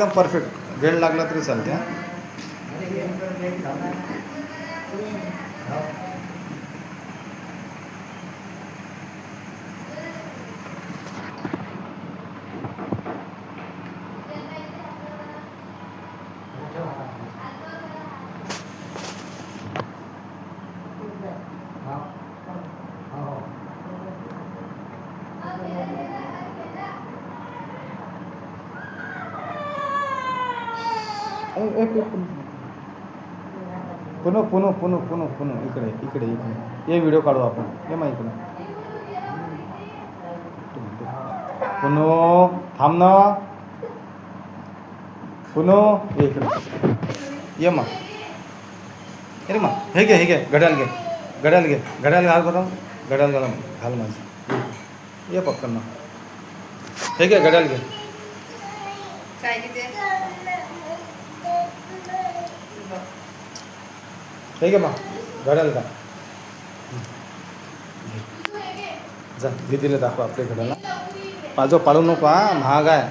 एकदम परफेक्ट वेळ लागला तरी चालते हा. पुन्हा पुन्हा पुन्हा पुन्हा पुन्हा इकडे इकडे इकडे. ये व्हिडिओ काढू आपण. ये मा इकडे. पुनो थांब ना. पुनो हे इकडे. ये मा. अरे मा हे घे हे घे घड्याल घे. घड्याल घे घड्याल घाल बरं. घड्याल घाल घाल माझं. ये पक्कन ना हे घे घड्याल घे. काय किती हे घे मा घड्याल का। जा दीदीला दाखव आपल्या घड्याला पाजो पाडू नको हा महाग आहे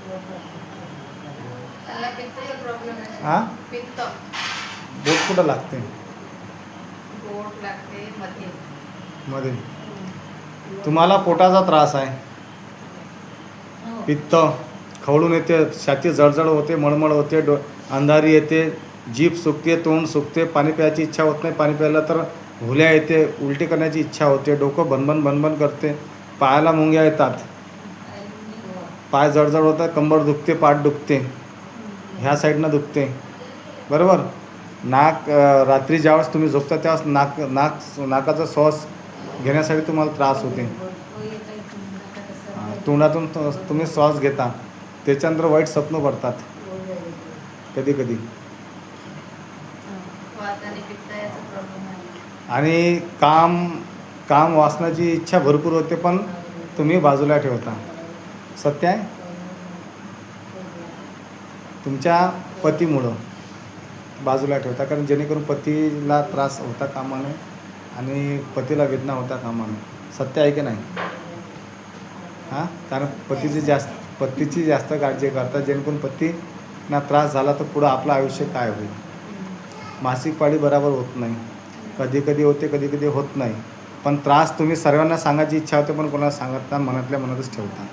त्याला पित्ताचा प्रॉब्लेम आहे हा? पित्त. बोट कुठं लागते? मध्ये मध्ये तुम्हाला पोटाचा त्रास आहे. पित्त खवळून येते छाती जळजळ होते मळमळ होते डो अंधारी येते जीभ सुकते तोंड सुकते पाणी प्यायची इच्छा होत नाही. पाणी प्यायला तर भुल्या येते उलटी करण्याची इच्छा होते डोकं भनभन भनभन करते पायाला मुंग्या येतात. पाय जळजळ होतात कंबर दुखते पाठ दुखते. ह्या साईडनं दुखते बरोबर? नाक रात्री ज्यावेळेस तुम्ही झोपता त्यावेळेस नाक नाक नाकाचा श्वास घेण्यासाठी तुम्हाला त्रास होते तोंडातून तुम्ही श्वास घेता. त्याच्यानंतर वाईट स्वप्न पडतात. कधी कधी. आणि आणि काम काम वाचण्याची इच्छा भरपूर होते पण तुम्ही बाजूला ठेवता. सत्य आहे? तुमच्या पतीमुळं बाजूला ठेवता कारण जेणेकरून पतीला त्रास होता कामा नये आणि पतीला वेदना होता कामा नये सत्य आहे की नाही? हां? कारण पतीची जास्त पतीची जास्त काळजी करतात जेणेकरून पतीना त्रास झाला तर पुढं आपलं आयुष्य काय होईल? मासिक पाळी बरोबर होत नाही. कधी कधी होते कधी कधी होत नाही. पण त्रास तुम्ही सर्वांना सांगायची इच्छा होते पण कोणाला सांगत नाही मनातल्या मनातच ठेवता.